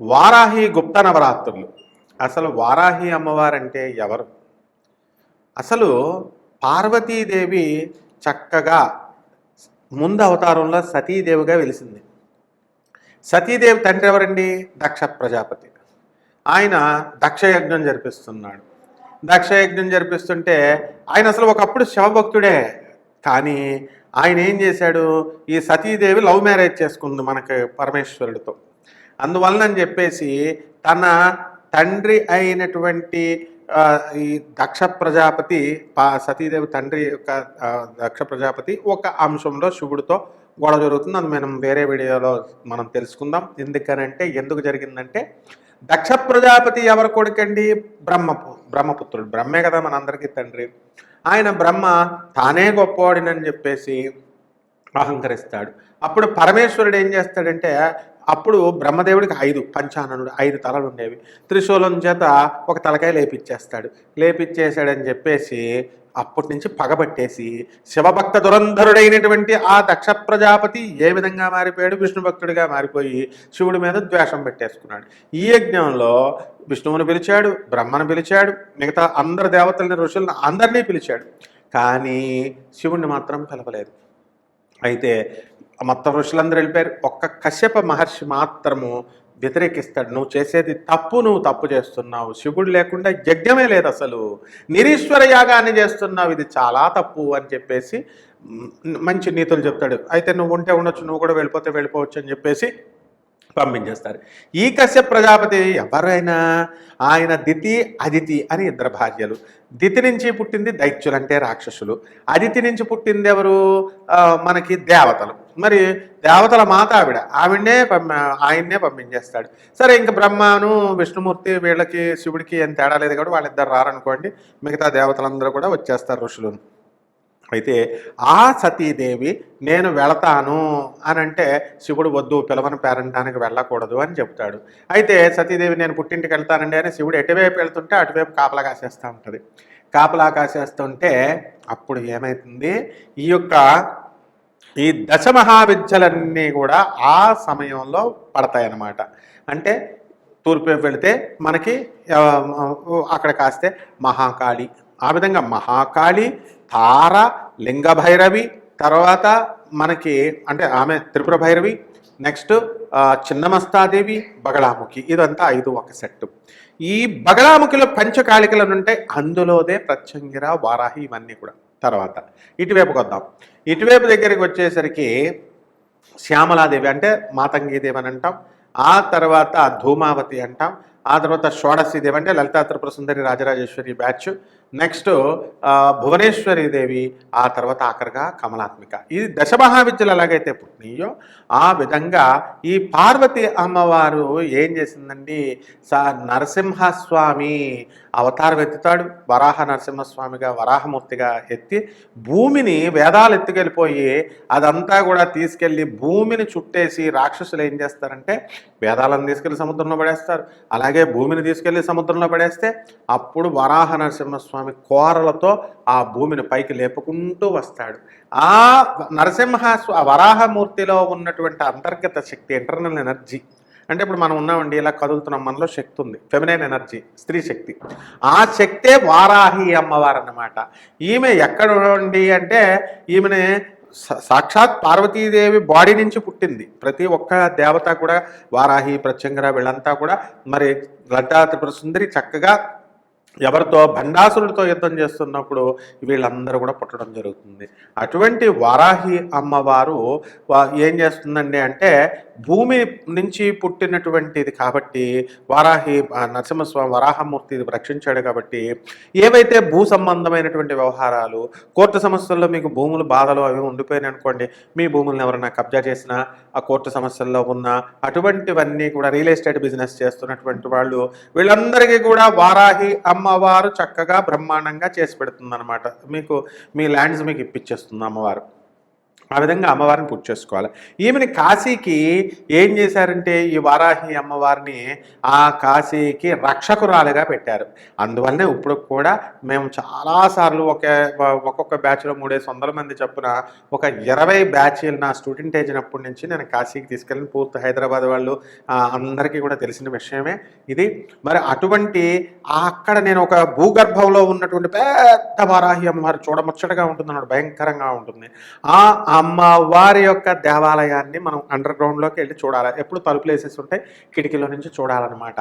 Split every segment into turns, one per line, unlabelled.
Varahi గుప్త నవరాత్రులు. అసలు వారాహి అమ్మవారంటే ఎవరు? అసలు పార్వతీదేవి చక్కగా ముందు అవతారంలో సతీదేవిగా వెలిసింది. సతీదేవి తండ్రి ఎవరండి? దక్ష ప్రజాపతి. ఆయన దక్షయజ్ఞం జరిపిస్తున్నాడు. దక్షయజ్ఞం జరిపిస్తుంటే ఆయన అసలు ఒకప్పుడు శివభక్తుడే. కానీ ఆయన ఏం చేశాడు? ఈ సతీదేవి లవ్ మ్యారేజ్ చేసుకుంది మనకి పరమేశ్వరుడితో. అందువలన అని చెప్పేసి తన తండ్రి అయినటువంటి ఈ దక్ష ప్రజాపతి సతీదేవి తండ్రి యొక్క దక్ష ప్రజాపతి ఒక అంశంలో శివుడితో గొడవ జరుగుతుంది. అది మనం వేరే వీడియోలో మనం తెలుసుకుందాం. ఎందుకనంటే ఎందుకు జరిగిందంటే దక్ష ప్రజాపతి ఎవరి కొడుకండి? బ్రహ్మపు బ్రహ్మపుత్రుడు. బ్రహ్మే కదా మనందరికీ తండ్రి. ఆయన బ్రహ్మ తానే గొప్పవాడినని చెప్పేసి అహంకరిస్తాడు. అప్పుడు పరమేశ్వరుడు ఏం చేస్తాడంటే అప్పుడు బ్రహ్మదేవుడికి ఐదు పంచాననుడు ఐదు తలలు ఉండేవి. త్రిశూలం చేత ఒక తలకాయ లేపిచ్చేస్తాడు. లేపిచ్చేసాడని చెప్పేసి అప్పటి నుంచి పగబట్టేసి శివభక్త దురంధరుడైనటువంటి ఆ దక్ష ప్రజాపతి ఏ విధంగా మారిపోయాడు? విష్ణు భక్తుడిగా మారిపోయి శివుడి మీద ద్వేషం పెట్టేసుకున్నాడు. ఈ యజ్ఞంలో విష్ణువుని పిలిచాడు బ్రహ్మను పిలిచాడు మిగతా అందరు దేవతల్ని ఋషులను అందరినీ పిలిచాడు. కానీ శివుణ్ణి మాత్రం పిలవలేదు. అయితే మొత్తం ఋషులందరూ వెళ్ళిపోయారు. ఒక్క కశ్యప మహర్షి మాత్రము వ్యతిరేకిస్తాడు. నువ్వు చేసేది తప్పు నువ్వు తప్పు చేస్తున్నావు. శివుడు లేకుండా యజ్ఞమే లేదు అసలు. నిరీశ్వర యాగాన్ని చేస్తున్నావు. ఇది చాలా తప్పు అని చెప్పేసి మంచి నీతులు చెప్తాడు. అయితే నువ్వు ఉంటే ఉండొచ్చు నువ్వు కూడా వెళ్ళిపోతే వెళ్ళిపోవచ్చు అని చెప్పేసి పంపించేస్తారు. ఈ కశ్యప ప్రజాపతి ఎవరైనా ఆయన దితి అదితి అని ఇద్దరు భార్యలు. దితి నుంచి పుట్టింది దైత్యులు అంటే రాక్షసులు. అదితి నుంచి పుట్టింది ఎవరు? మనకి దేవతలు. మరి దేవతల మాత ఆవిడ. ఆవిడనే పంప ఆయన్నే పంపించేస్తాడు. సరే ఇంక బ్రహ్మను విష్ణుమూర్తి వీళ్ళకి శివుడికి ఏం తేడా లేదు కాబట్టి వాళ్ళిద్దరు రారనుకోండి. మిగతా దేవతలందరూ కూడా వచ్చేస్తారు ఋషులు అయితే ఆ సతీదేవి నేను వెళతాను అని అంటే శివుడు వద్దు పిలవని పేరంటానికి వెళ్ళకూడదు అని చెప్తాడు. అయితే సతీదేవి నేను పుట్టింటికి వెళ్తానండి అని శివుడు ఎటువైపు వెళ్తుంటే అటువైపు కాపలా కాసేస్తూ ఉంటుంది. కాపలా కాసేస్తుంటే అప్పుడు ఏమవుతుంది ఈ యొక్క ఈ దశ మహావిద్యలన్నీ కూడా ఆ సమయంలో పడతాయన్నమాట. అంటే తూర్పు వెళితే మనకి అక్కడ కాస్తే మహాకాళి. ఆ విధంగా మహాకాళి తార లింగ భైరవి తర్వాత మనకి అంటే ఆమె త్రిపుర భైరవి నెక్స్ట్ చిన్నమస్తాదేవి బగళాముఖి. ఇదంతా ఐదు ఒక సెట్ ఈ బగళాముఖిలో పంచకాళికలు ఉంటాయి అందులోదే ప్రత్యంగిర వారాహి ఇవన్నీ కూడా. తర్వాత ఇటువైపుకి వద్దాం. ఇటువైపు దగ్గరికి వచ్చేసరికి శ్యామలాదేవి అంటే మాతంగీదేవి అని అంటాం. ఆ తర్వాత ధూమావతి అంటాం. ఆ తర్వాత షోడశీదేవి అంటే లలితా త్రిపుర సుందరి రాజరాజేశ్వరి బ్యాచ్. నెక్స్ట్ భువనేశ్వరి దేవి ఆ తర్వాత ఆఖరిగా కమలాత్మిక. ఈ దశమహావిద్యలు ఎలాగైతే పుట్టినాయో ఆ విధంగా ఈ పార్వతి అమ్మవారు ఏం చేసిందండి? సా నరసింహస్వామి అవతారం ఎత్తుతాడు. వరాహ నరసింహస్వామిగా వరాహమూర్తిగా ఎత్తి భూమిని వేదాలు ఎత్తుకెళ్ళిపోయి అదంతా కూడా తీసుకెళ్ళి భూమిని చుట్టేసి రాక్షసులు ఏం చేస్తారంటే వేదాలను తీసుకెళ్ళి సముద్రంలో పడేస్తారు. అలాగే భూమిని తీసుకెళ్ళి సముద్రంలో పడేస్తే అప్పుడు వరాహ నరసింహస్వామి కోరలతో ఆ భూమిని పైకి లేపుకుంటూ వస్తాడు. ఆ నరసింహస్వ వరాహమూర్తిలో ఉన్నటువంటి అంతర్గత శక్తి ఇంటర్నల్ ఎనర్జీ అంటే ఇప్పుడు మనం ఉన్నామండి ఇలా కదులుతున్నాం మనలో శక్తి ఉంది. ఫెమినైన్ ఎనర్జీ స్త్రీ శక్తి. ఆ శక్తే వారాహి అమ్మవారు అన్నమాట ఈమె ఎక్కడ ఉండి అంటే ఈమెని సాక్షాత్ పార్వతీదేవి బాడీ నుంచి పుట్టింది. ప్రతి ఒక్క దేవత కూడా వారాహి ప్రత్యంగర వీళ్ళంతా కూడా మరి లడ్డా త్రిపుర సుందరి చక్కగా ఎవరితో? భండాసురుడితో యుద్ధం చేస్తున్నప్పుడు వీళ్ళందరూ కూడా పుట్టడం జరుగుతుంది. అటువంటి వారాహి అమ్మవారు ఏం చేస్తుందండి అంటే భూమి నుంచి పుట్టినటువంటిది కాబట్టి వారాహి నరసింహస్వామి వరాహమూర్తి రక్షించాడు కాబట్టి ఏవైతే భూ సంబంధమైనటువంటి వ్యవహారాలు కోర్టు సమస్యల్లో మీకు భూములు బాధలు అవి ఉండిపోయినాయి అనుకోండి మీ భూములను ఎవరైనా కబ్జా చేసినా ఆ కోర్టు సమస్యల్లో ఉన్న అటువంటివన్నీ కూడా రియల్ ఎస్టేట్ బిజినెస్ చేస్తున్నటువంటి వాళ్ళు వీళ్ళందరికీ కూడా వారాహి అమ్మ అమ్మవారు చక్కగా బ్రహ్మాండంగా చేసి పెడుతుంది మీకు మీ ల్యాండ్స్ మీకు ఇప్పించేస్తుంది అమ్మవారు. ఆ విధంగా అమ్మవారిని పూజ చేసుకోవాలి. ఈమెని కాశీకి ఏం చేశారంటే ఈ వారాహి అమ్మవారిని ఆ కాశీకి రక్షకురాలుగా పెట్టారు. అందువల్లనే ఇప్పుడు కూడా మేము చాలాసార్లు ఒకే ఒక్కొక్క బ్యాచ్లో మూడేసి వందల మంది చొప్పున ఒక ఇరవై బ్యాచ్లు నా స్టూడెంట్ ఏజినప్పటి నుంచి నేను కాశీకి తీసుకెళ్ళిన పూర్తి హైదరాబాద్ వాళ్ళు అందరికీ కూడా తెలిసిన విషయమే ఇది. మరి అటువంటి అక్కడ నేను ఒక భూగర్భంలో ఉన్నటువంటి పెద్ద వారాహి అమ్మవారు చూడముచ్చటగా ఉంటుంది అన్నమాట భయంకరంగా ఉంటుంది. ఆ అమ్మవారి యొక్క దేవాలయాన్ని మనం అండర్ గ్రౌండ్లోకి వెళ్ళి చూడాలి. ఎప్పుడు తలుపులు వేసేసి ఉంటాయి కిటికీలో నుంచి చూడాలన్నమాట.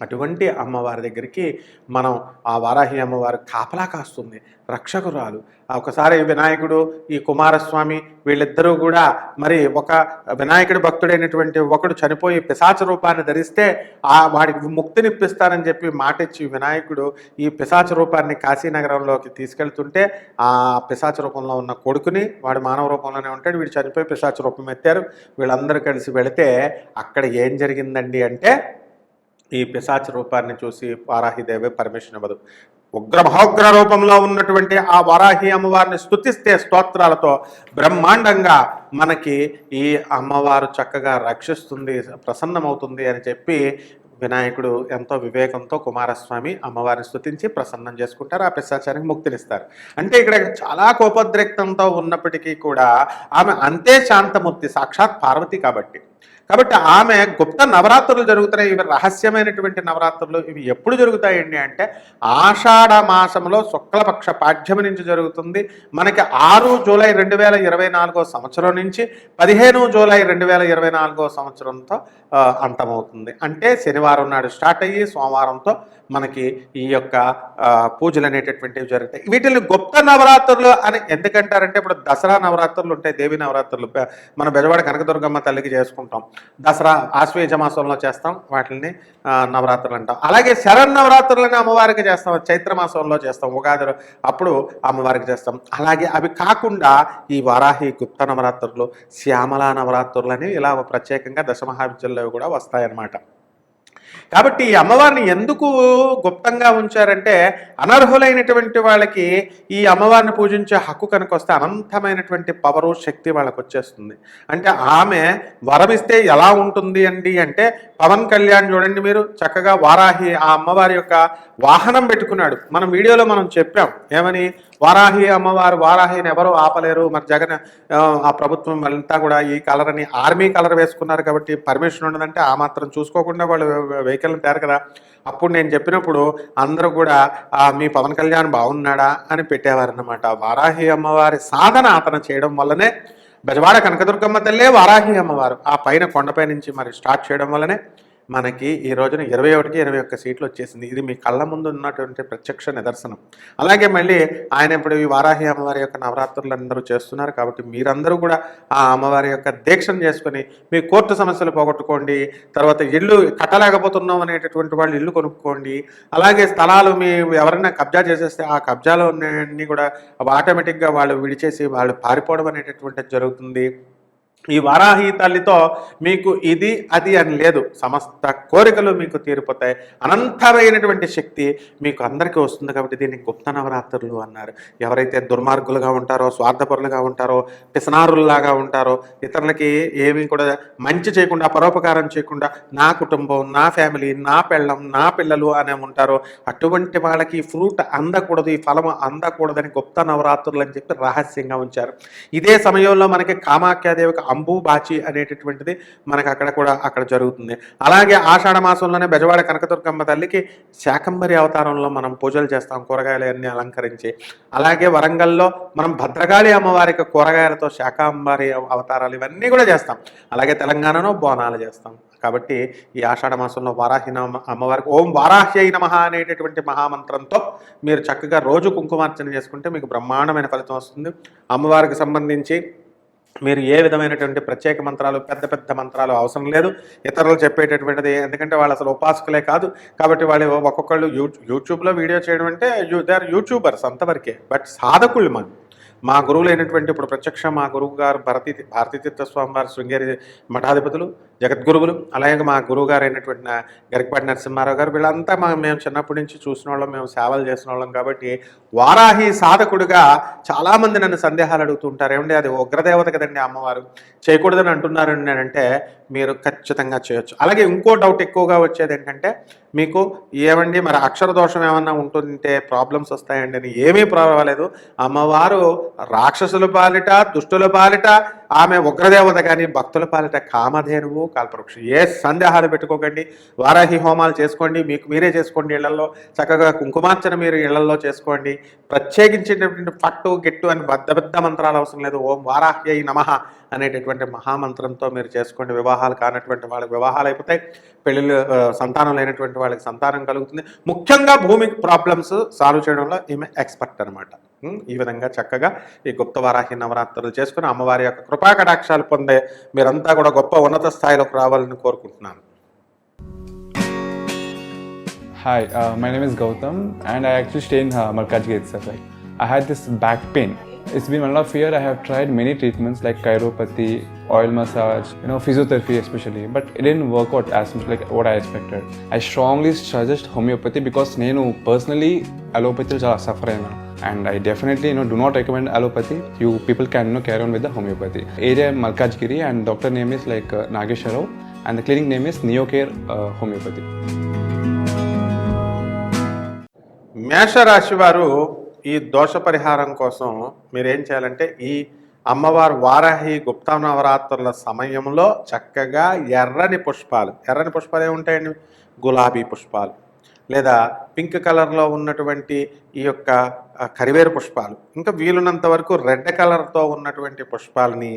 అటువంటి అమ్మవారి దగ్గరికి మనం ఆ వారాహి అమ్మవారు కాపలా కాస్తుంది. రక్షకురాలు. ఒకసారి వినాయకుడు ఈ కుమారస్వామి వీళ్ళిద్దరూ కూడా మరి ఒక వినాయకుడి భక్తుడైనటువంటి ఒకడు చనిపోయి పిశాచ రూపాన్ని ధరిస్తే ఆ వాడికి ముక్తినిప్పిస్తారని చెప్పి మాటిచ్చి వినాయకుడు ఈ పిశాచ రూపాన్ని కాశీనగరంలోకి తీసుకెళ్తుంటే ఆ పిశాచ రూపంలో ఉన్న కొడుకుని వాడు మానవ రూపంలోనే ఉంటాడు. వీడు చనిపోయి పిశాచ రూపం ఎత్తారు. వీళ్ళందరూ కలిసి వెళితే అక్కడ ఏం జరిగిందండి అంటే ఈ పిశాచ రూపాన్ని చూసి వారాహిదేవి పర్మిషన్ ఇవ్వదు ఉగ్ర మహోగ్ర రూపంలో ఉన్నటువంటి ఆ వారాహి అమ్మవారిని స్తుతిస్తే స్తోత్రాలతో బ్రహ్మాండంగా మనకి ఈ అమ్మవారు చక్కగా రక్షిస్తుంది ప్రసన్నమవుతుంది అని చెప్పి వినాయకుడు ఎంతో వివేకంతో కుమారస్వామి అమ్మవారిని స్తుతించి ప్రసన్నం చేసుకుంటారు ఆ పిశాచానికి ముక్తినిస్తారు. అంటే ఇక్కడ చాలా కోపోద్రిక్తంతో ఉన్నప్పటికీ కూడా ఆమె అంతే శాంతమూర్తి సాక్షాత్ పార్వతి కాబట్టి. కాబట్టి ఆమె గుప్త నవరాత్రులు జరుగుతున్నాయి. ఇవి రహస్యమైనటువంటి నవరాత్రులు. ఇవి ఎప్పుడు జరుగుతాయండి అంటే ఆషాఢ మాసంలో శుక్లపక్ష పాఠ్యమి నుంచి జరుగుతుంది. మనకి ఆరు జూలై రెండు వేల ఇరవై నాలుగో సంవత్సరం నుంచి పదిహేను జూలై రెండు వేల ఇరవై నాలుగో సంవత్సరంతో అంతమవుతుంది. అంటే శనివారం నాడు స్టార్ట్ అయ్యి సోమవారంతో మనకి ఈ యొక్క పూజలు అనేటటువంటివి జరుగుతాయి. వీటిని గుప్త నవరాత్రులు అని ఎందుకంటారంటే ఇప్పుడు దసరా నవరాత్రులు ఉంటాయి దేవి నవరాత్రులు. మన బెజవాడ కనకదుర్గమ్మ తల్లికి చేసుకుంటాం. దసరా ఆశ్వేజ మాసంలో చేస్తాం వాటిని నవరాత్రులు అంటాం. అలాగే శరన్నవరాత్రులని అమ్మవారికి చేస్తాం చైత్ర మాసంలో చేస్తాం ఉగాది అప్పుడు అమ్మవారికి చేస్తాం. అలాగే అవి కాకుండా ఈ వారాహి గుప్త నవరాత్రులు శ్యామల నవరాత్రులు అని ఇలా ప్రత్యేకంగా దశమహావిద్యల్లో కూడా వస్తాయన్నమాట. కాబట్టి ఈ అమ్మవారిని ఎందుకు గుప్తంగా ఉంచారంటే అనర్హులైనటువంటి వాళ్ళకి ఈ అమ్మవారిని పూజించే హక్కు కనుక వస్తే అనంతమైనటువంటి పవరు శక్తి వాళ్ళకి వచ్చేస్తుంది. అంటే ఆమె వరమిస్తే ఎలా ఉంటుంది అండి అంటే పవన్ కళ్యాణ్ చూడండి మీరు చక్కగా వారాహి ఆ అమ్మవారి యొక్క వాహనం పెట్టుకున్నాడు. మనం వీడియోలో మనం చెప్పాం ఏమని? వారాహి అమ్మవారు వారాహిని ఎవరు ఆపలేరు. మరి జగన్ ఆ, ప్రభుత్వం అంతా కూడా ఈ కలర్ అని ఆర్మీ కలర్ వేసుకున్నారు కాబట్టి పర్మిషన్ ఉండదంటే ఆ మాత్రం చూసుకోకుండా వాళ్ళు వెహికల్ని తేరు కదా. అప్పుడు నేను చెప్పినప్పుడు అందరూ కూడా మీ పవన్ కళ్యాణ్ బాగున్నాడా? అని పెట్టేవారనమాట వారాహి అమ్మవారి సాధన అతను చేయడం వల్లనే బెజవాడ కనకదుర్గమ్మ తల్లే వారాహి అమ్మవారు. ఆ పైన కొండపై నుంచి మరి స్టార్ట్ చేయడం వల్లనే మనకి ఈ రోజున ఇరవై ఒకటికి ఇరవై ఒక్క సీట్లు వచ్చేసింది. ఇది మీ కళ్ళ ముందు ఉన్నటువంటి ప్రత్యక్ష నిదర్శనం. అలాగే మళ్ళీ ఆయన ఇప్పుడు ఈ వారాహి అమ్మవారి యొక్క నవరాత్రులు అందరూ చేస్తున్నారు కాబట్టి మీరందరూ కూడా ఆ అమ్మవారి యొక్క దీక్షను చేసుకొని మీ కోర్టు సమస్యలు పోగొట్టుకోండి తర్వాత ఇల్లు కట్టలేకపోతున్నాం అనేటటువంటి వాళ్ళు ఇల్లు కొనుక్కోండి అలాగే స్థలాలు మీ ఎవరైనా కబ్జా చేసేస్తే ఆ కబ్జాలో అన్ని కూడా ఆటోమేటిక్గా వాళ్ళు విడిచేసి వాళ్ళు పారిపోవడం అనేటటువంటిది జరుగుతుంది. ఈ వారాహి తల్లితో మీకు ఇది అది అని లేదు. సమస్త కోరికలు మీకు తీరిపోతాయి. అనంతమైనటువంటి శక్తి మీకు అందరికీ వస్తుంది కాబట్టి దీన్ని గుప్త నవరాత్రులు అన్నారు. ఎవరైతే దుర్మార్గులుగా ఉంటారో స్వార్థపరులుగా ఉంటారో పిసనారుల్లాగా ఉంటారో ఇతరులకి ఏమీ కూడా మంచి చేయకుండా పరోపకారం చేయకుండా నా కుటుంబం నా ఫ్యామిలీ నా పెళ్ళం నా పిల్లలు అనే ఉంటారో అటువంటి వాళ్ళకి ఫ్రూట్ అందకూడదు ఈ ఫలం అందకూడదని గుప్త నవరాత్రులు అని చెప్పి రహస్యంగా ఉంచారు. ఇదే సమయంలో మనకి కామాఖ్యాదేవికి అంబుబాచి అనేటటువంటిది మనకు అక్కడ కూడా అక్కడ జరుగుతుంది. అలాగే ఆషాఢ మాసంలోనే బెజవాడ కనకదుర్గమ్మ తల్లికి శాకంబరి అవతారంలో మనం పూజలు చేస్తాం కూరగాయలు అలంకరించి. అలాగే వరంగల్లో మనం భద్రకాళి అమ్మవారికి కూరగాయలతో శాకాంబరి అవతారాలు ఇవన్నీ కూడా చేస్తాం. అలాగే తెలంగాణలో బోనాలు చేస్తాం. కాబట్టి ఈ ఆషాఢ మాసంలో వారాహిన అమ్మవారికి ఓం వారాహ్యై నమ అనేటటువంటి మహామంత్రంతో మీరు చక్కగా రోజు కుంకుమార్చన చేసుకుంటే మీకు బ్రహ్మాండమైన ఫలితం వస్తుంది. అమ్మవారికి సంబంధించి మీరు ఏ విధమైనటువంటి ప్రత్యేక మంత్రాలు పెద్ద పెద్ద మంత్రాలు అవసరం లేదు. ఇతరులు చెప్పేటటువంటిది ఎందుకంటే వాళ్ళు అసలు ఉపాసకులే కాదు. కాబట్టి వాళ్ళు ఒక్కొక్కళ్ళు యూ యూట్యూబ్లో వీడియో చేయడం అంటే యూ దే ఆర్ యూట్యూబర్స్ అంతవరకే. బట్ సాధకుళ్ళు మనం మా గురువులైనటువంటి ఇప్పుడు ప్రత్యక్ష మా గురువు గారు భారతీ భారతీ తీర్థ స్వామి వారి శృంగేరి మఠాధిపతులు. జగద్గురువులు అలాగే మా గురువు గారు అయినటువంటి గరికపాటి నరసింహారావు గారు వీళ్ళంతా మా మేము చిన్నప్పటి నుంచి చూసిన వాళ్ళం మేము సేవలు చేసిన వాళ్ళం కాబట్టి వారాహి సాధకుడుగా చాలామంది నన్ను సందేహాలు అడుగుతుంటారు ఏమండి అది ఉగ్రదేవత కదండి అమ్మవారు. చేయకూడదని అంటున్నారండి అంటే మీరు ఖచ్చితంగా చేయొచ్చు. అలాగే ఇంకో డౌట్ ఎక్కువగా వచ్చేది ఏంటంటే మీకు ఏమండి మరి అక్షర దోషం ఏమన్నా ఉంటుంటే ప్రాబ్లమ్స్ వస్తాయండి అని ఏమీ పర్వాలేదు. అమ్మవారు రాక్షసుల పాలిట దుష్టుల పాలిట ఆమె ఉగ్రదేవత కానీ భక్తుల పాలిట కామధేనువు కల్పవృక్షం. ఏ సందేహాలు పెట్టుకోకండి. వారాహి హోమాలు చేసుకోండి. మీకు మీరే చేసుకోండి ఇళ్ళలో చక్కగా కుంకుమార్చన మీరు ఇళ్ళలో చేసుకోండి. ప్రత్యేకించినటువంటి పట్టు గిట్టు అని బద్ద పెద్ద మంత్రాలు అవసరం లేదు. ఓం వారాహ్యై నమః. అనేటటువంటి మహామంత్రంతో మీరు చేసుకోండి. వివాహాలు కానటువంటి వాళ్ళకి వివాహాలు అయిపోతాయి. పెళ్ళిళ్ళు సంతానం లేనటువంటి వాళ్ళకి సంతానం కలుగుతుంది. ముఖ్యంగా భూమి ప్రాబ్లమ్స్ సాల్వ్ చేయడంలో ఈమె ఎక్స్పర్ట్ అనమాట ఈ విధంగా చక్కగా ఈ గుప్త వారాహి నవరాత్రులు చేసుకుని అమ్మవారి యొక్క కృపా కటాక్షాలు పొందే మీరంతా కూడా గొప్ప ఉన్నత స్థాయిలోకి రావాలని కోరుకుంటున్నాను.
Hi my name is Gautam and I actually stay in Markaz gate sir like I had this back pain. It's been one and a half year. I have tried many treatments like chiropathy, oil massage, you know, physiotherapy especially, but it didn't work out as much like what I expected. I strongly suggest homeopathy because నేను personally allopathy చాలా suffer అయినా and I definitely you know do not recommend allopathy. You people can you know carry on with the homeopathy. Area Malkajgiri and doctor name is like uh, Nagesh Rao and the clinic name is Neocare uh, Homeopathy.
మేషరాశి వారు ఈ దోష పరిహారం కోసం మీరేం చేయాలంటే ఈ అమ్మవారు వారాహి గుప్తా నవరాత్రుల సమయంలో చక్కగా ఎర్రని పుష్పాలు ఎర్రని పుష్పాలు ఏముంటాయండి? గులాబీ పుష్పాలు లేదా పింక్ కలర్లో ఉన్నటువంటి ఈ యొక్క కరివేరు పుష్పాలు. ఇంకా వీలున్నంత వరకు రెడ్ కలర్తో ఉన్నటువంటి పుష్పాలని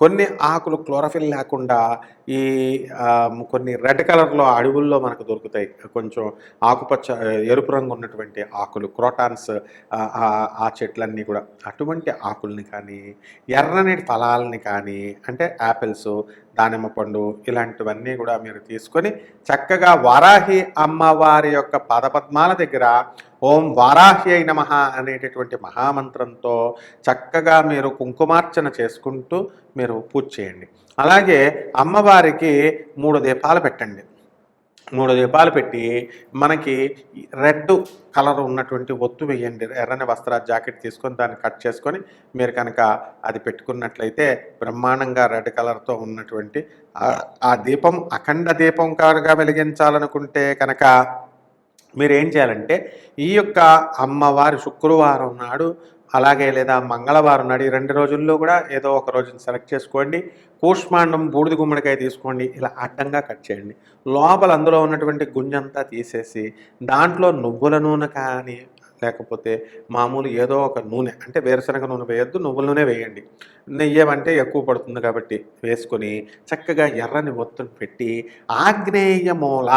కొన్ని ఆకులు క్లోరఫిల్ లేకుండా ఈ కొన్ని రెడ్ కలర్లో అడవుల్లో మనకు దొరుకుతాయి. కొంచెం ఆకుపచ్చ ఎరుపు రంగు ఉన్నటువంటి ఆకులు క్రోటాన్స్ ఆ, చెట్లన్నీ కూడా. అటువంటి ఆకుల్ని కానీ ఎర్రని ఫలాలని కానీ అంటే యాపిల్స్ దానిమ్మ పండు ఇలాంటివన్నీ కూడా మీరు తీసుకొని చక్కగా వారాహి అమ్మవారి యొక్క పద్మాల దగ్గర ఓం వారాహ్యై నమ అనేటటువంటి మహామంత్రంతో చక్కగా మీరు కుంకుమార్చన చేసుకుంటూ మీరు పూజ చేయండి. అలాగే అమ్మవారికి మూడు దీపాలు పెట్టండి. మూడు దీపాలు పెట్టి మనకి రెడ్ కలర్ ఉన్నటువంటి ఒత్తు వేయండి. ఎర్రని వస్త్ర జాకెట్ తీసుకొని దాన్ని కట్ చేసుకొని మీరు కనుక అది పెట్టుకున్నట్లయితే బ్రహ్మాండంగా రెడ్ కలర్తో ఉన్నటువంటి ఆ- ఆ దీపం అఖండ దీపం కాగా వెలిగించాలనుకుంటే కనుక మీరు ఏం చేయాలంటే ఈ యొక్క అమ్మవారి శుక్రవారం నాడు అలాగే లేదా మంగళవారం నాడు ఈ రెండు రోజుల్లో కూడా ఏదో ఒక రోజుని సెలెక్ట్ చేసుకోండి. కూష్మాండం బూడిద గుమ్మడికాయ తీసుకోండి. ఇలా అడ్డంగా కట్ చేయండి. లోపల అందులో ఉన్నటువంటి గుంజంతా తీసేసి దాంట్లో నువ్వుల నూనె కానీ లేకపోతే మామూలు ఏదో ఒక నూనె అంటే వేరుశనగ నూనె వేయొద్దు నువ్వుల నూనె వేయండి. నెయ్యి అంటే ఎక్కువ పడుతుంది కాబట్టి వేసుకొని చక్కగా ఎర్రని ఒత్తుని పెట్టి ఆగ్నేయ మూల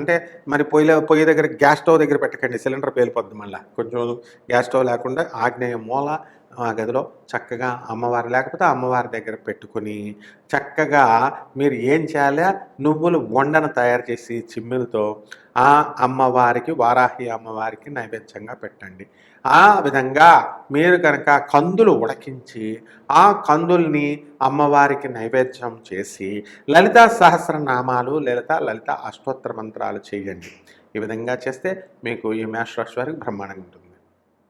అంటే మరి పొయ్యిలో పొయ్యి దగ్గర గ్యాస్ స్టవ్ దగ్గర పెట్టకండి సిలిండర్ పేలిపోద్ది మళ్ళీ. కొంచెం గ్యాస్ స్టవ్ లేకుండా ఆగ్నేయ మూల ఆ గదిలో చక్కగా అమ్మవారు లేకపోతే అమ్మవారి దగ్గర పెట్టుకొని చక్కగా మీరు ఏం చేయాలి? నువ్వులు వండను తయారు చేసి చిమ్మిలతో ఆ అమ్మవారికి వారాహి అమ్మవారికి నైవేద్యంగా పెట్టండి. ఆ విధంగా మీరు కనుక కందులు ఉడకించి ఆ కందుల్ని అమ్మవారికి నైవేద్యం చేసి లలిత సహస్రనామాలు లలిత లలిత అష్టోత్తర మంత్రాలు చేయండి. ఈ విధంగా చేస్తే మీకు ఈ మేషరాశి వారికి బ్రహ్మాండంగా ఉంటుంది.